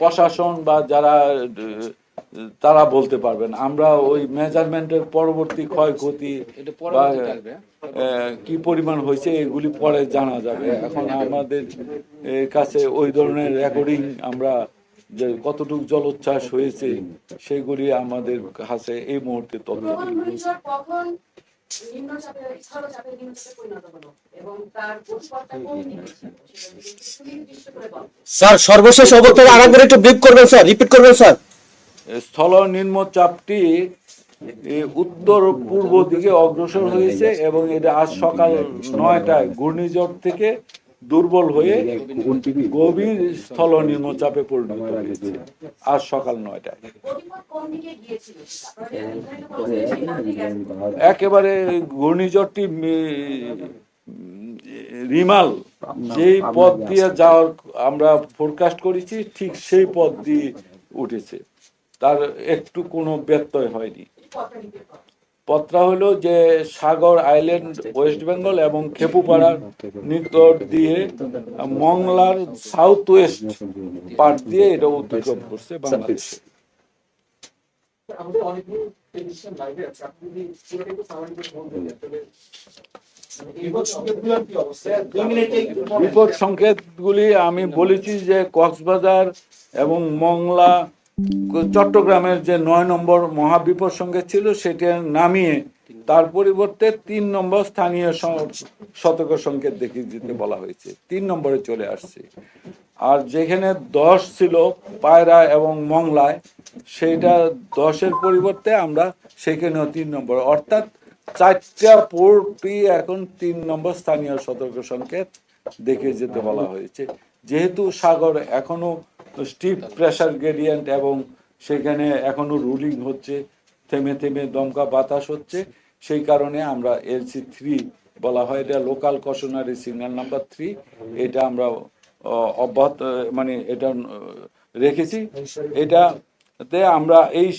প্রশাসন বা যারা তারা বলতে পারবেন। আমরা ওই মেজারমেন্টের পরবর্তী ক্ষয়ক্ষতি এটা বা কি পরিমাণ হয়েছে এগুলি পরে জানা যাবে। এখন আমাদের কাছে ওই ধরনের রেকর্ডিং আমরা যে কতটুকু জলোচ্ছ্বাস হয়েছে সেগুলি আমাদের কাছে এই মুহূর্তে তথ্য। পরিণত হলো এবং তার কোন দিকে স্যার, সর্বশেষ অবস্থায় আরেকবার একটু ব্রিফ করবেন, স্যার রিপিট করবেন, স্যার। স্থল নিম্নচাপটি চাপটি উত্তর পূর্ব দিকে অগ্রসর হয়েছে এবং এটা আজ সকাল নয়টায় ঘূর্ণিঝড় থেকে দুর্বল হয়ে গভীর স্থল নিম্নচাপে পরিণত হয়েছে। আজ সকাল নয়টায়। একেবারে ঘূর্ণিঝড়টি রিমাল যেই পথ দিয়ে যাওয়ার আমরা ফোরকাস্ট করেছি ঠিক সেই পথ দিয়ে উঠেছে। তার একটু কোনো ব্যত্যয় হয়নি। পথটা। পথটা হলো যে সাগর আইল্যান্ড ওয়েস্ট বেঙ্গল এবং খেপুপাড়ার নিকট দিয়ে মংলার সাউথ ওয়েস্ট পার্ট দিয়ে এটা অতিক্রম করছে বাংলাদেশে মানে। বিপদ সংকেতগুলি আমি বলেছি যে কক্সবাজার এবং মংলা চট্টগ্রামের যে নয় নম্বর মহাবিপদ সংকেত ছিল, সেটা নামিয়ে তার পরিবর্তে তিন নম্বর স্থানীয় সতর্ক সংকেত দেখিয়ে দিতে বলা হয়েছে। তিন নম্বরে চলে আসছে। আর যেখানে দশ ছিল, পায়রা এবং মংলায় সেইটা দশের পরিবর্তে আমরা সেখানেও তিন নম্বর। অর্থাৎ চারটা পোর্টই এখন তিন নম্বর স্থানীয় সতর্ক সংকেত দেখে যেতে বলা হয়েছে। যেহেতু সাগর এখনও স্টিপ প্রেশার গ্রেডিয়েন্ট এবং সেখানে এখনও রুলিং হচ্ছে, থেমে থেমে দমকা বাতাস হচ্ছে। সেই কারণে আমরা এলসি থ্রি বলা হয়, এটা local cautionary signal number three এটা আমরা অব্যাহত মানে এটা রেখেছি। এটাতে আমরা এই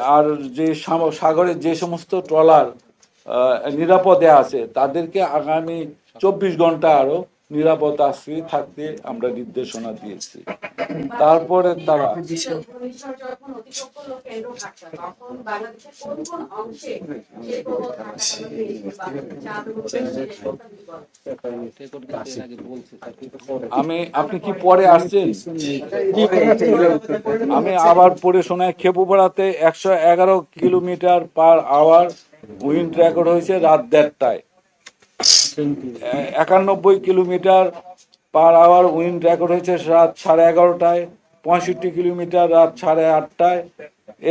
আর যে সাম- সাগরে যে সমস্ত ট্রলার নিরাপদে আছে, তাদেরকে আগামী চব্বিশ ঘণ্টা আরও নিরাপদ আশ্রয়ে থাকতে আমরা নির্দেশনা দিয়েছি। তারপরে তারা পরে আমি, আপনি কি পরে আসছেন? আমি আবার পড়ে শোনায় খেপুপাড়াতে একশো এগারো kilometre per hour wind record হয়েছে রাত দেড়টায়। একানব্বই kilometre per hour wind record হয়েছে রাত সাড়ে এগারোটায়, পঁয়ষট্টি কিলোমিটার রাত সাড়ে আটটায়,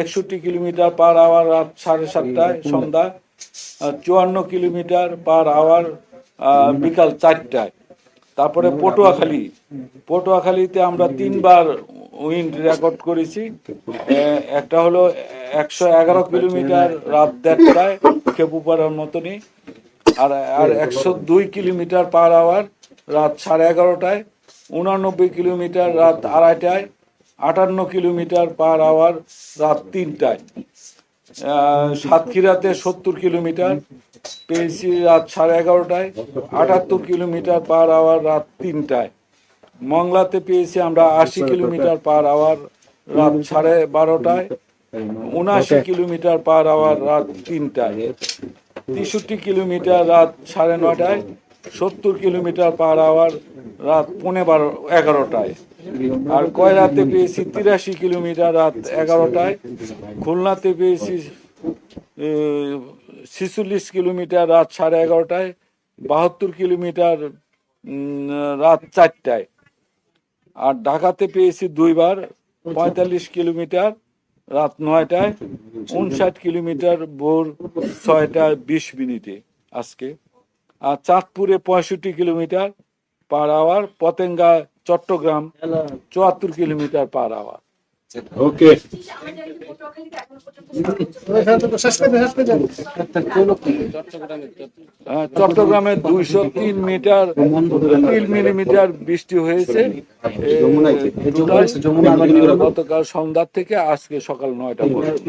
একষট্টি কিলোমিটার পার আওয়ার রাত সাড়ে সাতটায়, সন্ধ্যা চুয়ান্ন কিলোমিটার পার আওয়ার বিকাল চারটায়। তারপরে পটুয়াখালী। পটুয়াখালীতে আমরা তিনবার উইন্ড রেকর্ড করেছি। একটা হলো একশো এগারো কিলোমিটার রাত দেড়টায়, খেপুপাড়ার মতনই। আর আর একশো দুই কিলোমিটার পার আওয়ার রাত সাড়ে এগারোটায় উনানব্বই কিলোমিটার রাত আড়াইটায় আটান্ন কিলোমিটার পার আওয়ার রাত তিনটায়। সাতক্ষীরাতে সত্তর কিলোমিটার পেয়েছি রাত সাড়ে এগারোটায় আটাত্তর কিলোমিটার পার আওয়ার রাত তিনটায়। মংলাতে পেয়েছি আমরা আশি কিলোমিটার পার আওয়ার রাত সাড়ে বারোটায় উনআশি কিলোমিটার পার আওয়ার রাত তিনটায়। তেষট্টি কিলোমিটার রাত সাড়ে নটায় সত্তর কিলোমিটার পার আওয়ার রাত পৌনে বারো, এগারোটায়। আর কয়রাতে পেয়েছি? তিরাশি কিলোমিটার রাত এগারোটায়। খুলনাতে পেয়েছি ছিচল্লিশ কিলোমিটার রাত সাড়ে এগারোটায়, বাহাত্তর কিলোমিটার রাত চারটায়। আর ঢাকাতে পেয়েছি দুইবার, পঁয়তাল্লিশ কিলোমিটার রাত নয়টায় উনষাট কিলোমিটার ভোর ছয়টা বিশ মিনিটে আজকে। আর চাঁদপুরে পঁয়ষট্টি kilometre per hour Patenga Chittagong চুয়াত্তর কিলোমিটার পার আওয়ার। ওকে চট্টগ্রামে দুইশো তিন মিটার তিন মিলিমিটার বৃষ্টি হয়েছে। গতকাল সন্ধ্যার থেকে আজকে সকাল নয়টা পর্যন্ত।